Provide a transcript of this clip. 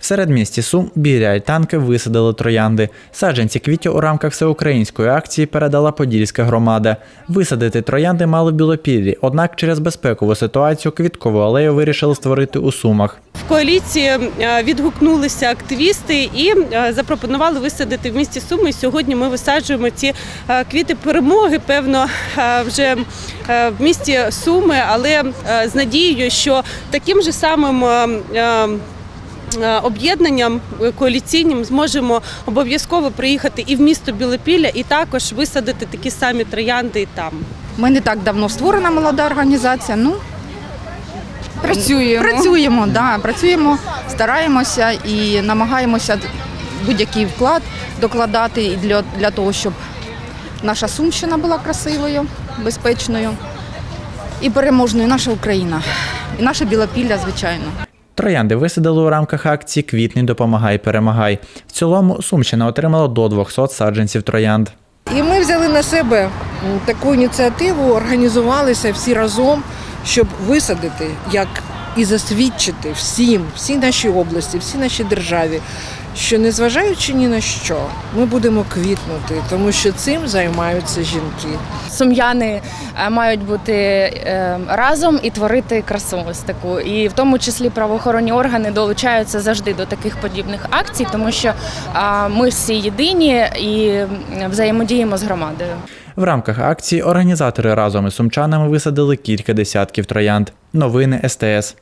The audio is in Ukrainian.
В середмісті Сум біля Альтанки висадили троянди. Саджанці квітів у рамках всеукраїнської акції передала Подільська громада. Висадити троянди мали в Білопіллі, однак через безпекову ситуацію квіткову алею вирішили створити у Сумах. В коаліції е, відгукнулися активісти і е, запропонували висадити в місті Суми. Сьогодні ми висаджуємо ці е, квіти перемоги, певно, вже в місті Суми, але з надією, що таким же самим. Е, Об'єднанням е, коаліційним зможемо обов'язково приїхати і в місто Білопілля, і також висадити такі самі троянди і там. Ми не так давно створена молода організація. Ну Працюємо. працюємо, да, працюємо, стараємося і намагаємося будь-який вклад докладати і для, для того, щоб наша Сумщина була красивою, безпечною і переможною. Наша Україна і наша Білопілля, звичайно. Троянди висадили у рамках акції Квітний допомагай, перемагай. В цілому Сумщина отримала до 200 саджанців троянд. І ми взяли на себе таку ініціативу, організувалися всі разом, щоб висадити, як і засвідчити всім, всій нашій області, всій нашій державі, що незважаючи ні на що, ми будемо квітнути, тому що цим займаються жінки. Сум'яни е, мають бути е, разом і творити красу ось таку. І в тому числі правоохоронні органи долучаються завжди до таких подібних акцій, тому що ми всі єдині і взаємодіємо з громадою. В рамках акції організатори разом із сумчанами висадили кілька десятків троянд. Новини СТС.